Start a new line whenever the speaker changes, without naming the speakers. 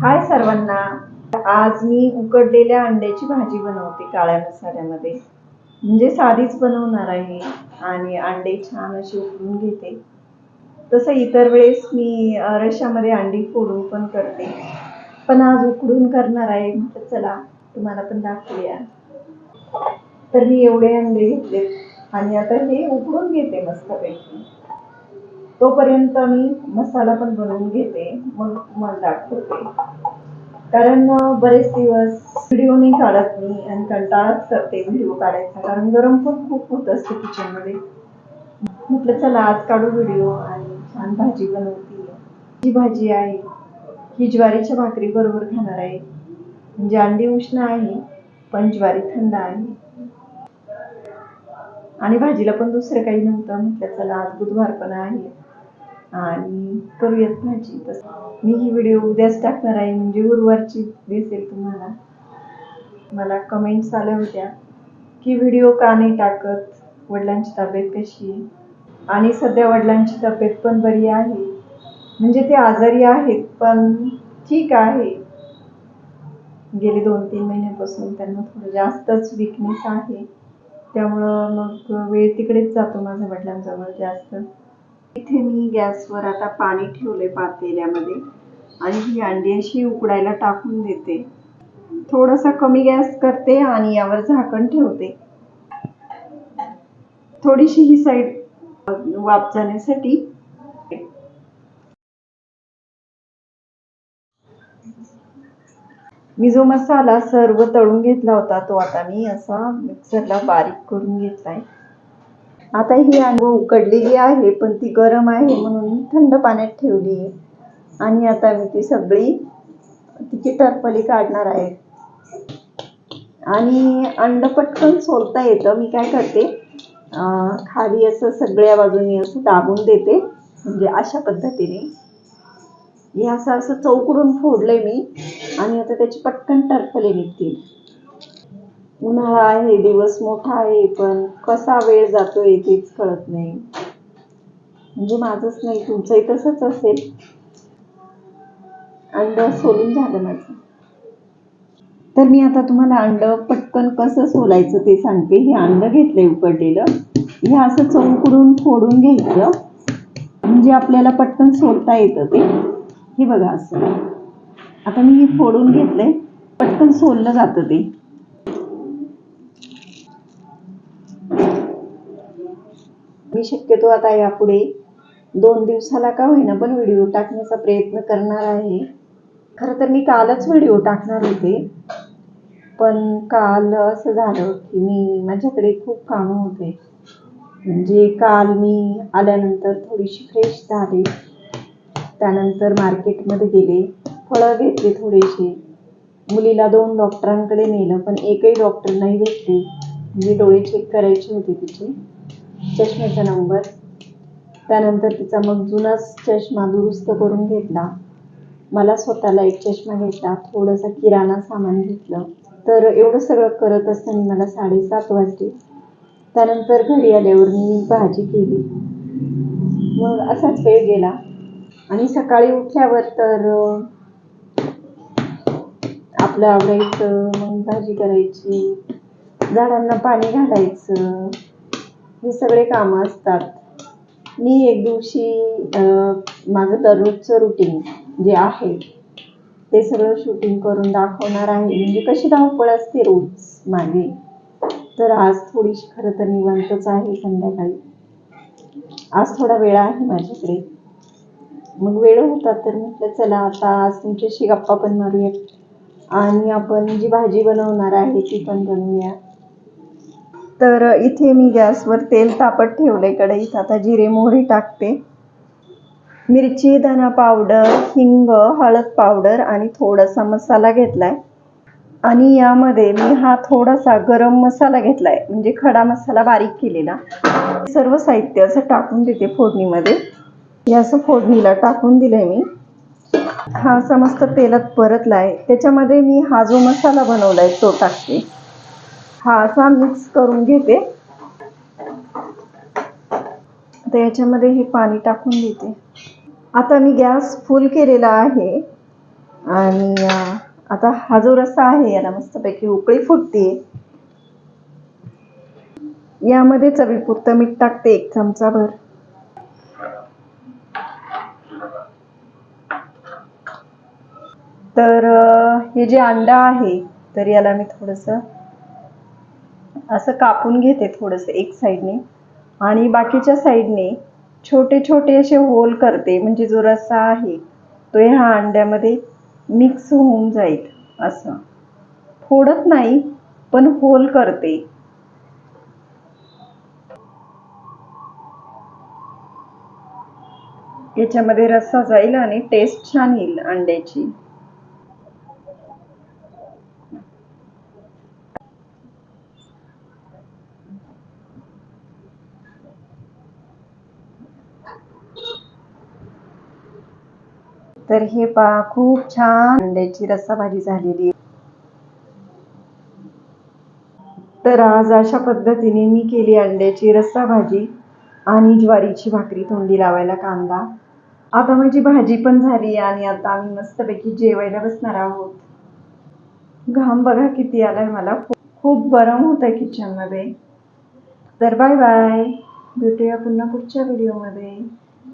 हाय सर्वांना. आज मी उकडलेल्या अंड्याची भाजी बनवते काळ्या मसाल्यामध्ये. म्हणजे साधीच बनवणार आहे आणि अंडे छान असे उकडून घेते. तसं इतर वेळेस मी रशामध्ये अंडी फोडून पण करते. पण आज उकडून करणार आहे. म्हटलं चला तुम्हाला पण दाखवूया. तर मी एवढे अंडे घेतले आणि आता हे उकडून घेते मस्तपैकी. तोपर्यंत मी मसाला पण बनवून घेते मग तुम्हाला दाखवते. कारण बरेच दिवस व्हिडिओ नाही काढत मी आणि कंटाळाच करते व्हिडिओ काढायचा. कारण गरम पण खूप होत असते किचनमध्ये म्हटलं चला आज काढू व्हिडिओ आणि छान भाजी बनवते. जी भाजी आहे ही ज्वारीच्या भाकरी बरोबर खाणार आहे. म्हणजे अंडी उष्ण आहे पण ज्वारी थंड आहे. आणि भाजीला पण दुसरं काही नव्हतं. म्हटलं चला आज बुधवार पण आहे. आणि करूयात भाजी. तसं मी ही व्हिडिओ उद्याच टाकणार आहे म्हणजे गुरुवारची दिसेल तुम्हाला. मला कमेंट्स आल्या होत्या की व्हिडिओ का नाही टाकत वडिलांची तब्येत कशी आहे? आणि सध्या वडिलांची तब्येत पण बरी आहे. म्हणजे ते आजारी आहेत पण ठीक आहे. गेले दोन तीन महिन्यापासून त्यांना थोडं जास्तच विकनेस आहे. त्यामुळं मग वेळ तिकडेच जातो माझ्या वडिलांजवळ जास्त. इथे मी गॅसवर आता पाणी ठेवले पातेल्यामध्ये आणि ही अंडी अशी उकडायला टाकून देते. थोडासा कमी गॅस करते आणि यावर झाकण ठेवते. थोडीशी ही साईड वाफ जाण्यासाठी मी जो मसाला सर्व तळून घेतला होता तो आता मी असा मिक्सरला बारीक करून घेतलाय. आता ही अंग उकडलेली आहे पण ती गरम आहे म्हणून थंड पाण्यात ठेवली आहे. आणि आता मी ती सगळी तिची टरफली काढणार आहे. आणि अंड पटकन सोलता येतं. मी काय करते खाली असं सगळ्या बाजूनी असं दाबून देते म्हणजे अशा पद्धतीने. हे असं असं चौकडून फोडले मी. आणि आता त्याची पटकन टरफले निघतील. उन्हाळा आहे दिवस मोठा आहे पण कसा वेळ जातोय तेच कळत नाही. म्हणजे माझंच नाही तुमचंही तसंच असेल. अंड सोलून झालं माझं. तर मी आता तुम्हाला अंड पटकन कसं सोलायचं ते सांगते. हे अंड घेतलंय उकडलेलं. हे असं चौकडून फोडून घ्यायचं. म्हणजे आपल्याला पटकन सोलता येतं ते. हे बघा असं. आता मी हे फोडून घेतलंय. पटकन सोललं जातं ते. मी शक्यतो आता यापुढे दोन दिवसाला का होईना पण व्हिडिओ टाकण्याचा प्रयत्न करणार आहे. खरं तर मी कालच व्हिडिओ टाकणार होते. पण काल असं झालं की मी माझ्याकडे खूप कामं होते. म्हणजे काल मी आल्यानंतर थोडीशी फ्रेश झाले. त्यानंतर मार्केटमध्ये गेले. फळं घेतले थोडेसे मुलीला दोन डॉक्टरांकडे नेलं पण एकही डॉक्टर नाही भेटले. म्हणजे डोळे चेक करायचे होते तिचे. चष्म्याचा नंबर. त्यानंतर तिचा मग जुनाच चष्मा दुरुस्त करून घेतला. मला स्वतःला एक चष्मा घेतला थोडंसं किराणा सामान घेतलं. तर एवढं सगळं करत असताना मला साडेसात वाजले. त्यानंतर घरी आल्यावर मी भाजी केली. मग असाच वेळ गेला. आणि सकाळी उठल्यावर तर आपलं आवडायचं मग भाजी करायची झाडांना पाणी घालायचं. ही सगळे कामं असतात. मी एक दिवशी माझं दररोजचं रुटीन जे आहे ते सगळं शूटिंग करून दाखवणार आहे. म्हणजे कशी धावपळ असते रोज मागे. तर आज थोडीशी खरं तर निवांतच आहे संध्याकाळी. आज थोडा वेळ आहे माझ्याकडे. मग वेळ होता तर म्हटलं चला आता आज तुमच्याशी गप्पा पण मारूया. आणि आपण जी भाजी बनवणार आहे ती पण बनवूया. तर इथे मी गॅसवर तेल तापत ठेवले कढईत. आता जिरे मोहरी टाकते. मिरची धना पावडर हिंग हळद पावडर आणि थोडासा मसाला घेतलाय. आणि यामध्ये मी हा थोडासा गरम मसाला घेतलाय. म्हणजे खडा मसाला बारीक केलेला. सर्व साहित्य असं टाकून देते फोडणीमध्ये. हे असं फोडणीला टाकून दिलंय मी. हा असा मस्त तेलात परतलाय. त्याच्यामध्ये मी हा जो मसाला बनवलाय तो टाकते. हा असा मिक्स करून घेते. आता याच्यामध्ये हे पाणी टाकून देते. आता मी गॅस फुल केलेला आहे. आणि आता हा जो रस्सा आहे याला मस्तपैकी उकळी फुटते. यामध्ये चवीपुरतं मीठ टाकते एक चमचाभर. तर हे जे अंडा आहे तर याला मी थोडंसं असं कापून घेते थोडंसं एक साईडने. आणि बाकीच्या साईडने छोटे छोटे असे होल करते म्हणजे जो रस्सा आहे तो ह्या अंड्यामध्ये मिक्स होऊन जाईल असं. फोडत नाही पण होल करते. याच्यामध्ये रस्सा जाईल आणि टेस्ट छान येईल अंड्याची. तर हे पहा खूप छान अंड्याची रस्सा भाजी झालेली तर आज अशा पद्धतीने मी केली अंड्याची रस्सा भाजी आणि ज्वारीची भाकरी तोंडी लावायला कांदा. आता माझी भाजी पण झाली आणि आता आम्ही मस्तपैकी जेवायला बसणार आहोत. घाम बघा किती आलाय मला. खूप गरम होत आहे किचनमध्ये तर बाय बाय भेटूया पुन्हा पुढच्या व्हिडिओमध्ये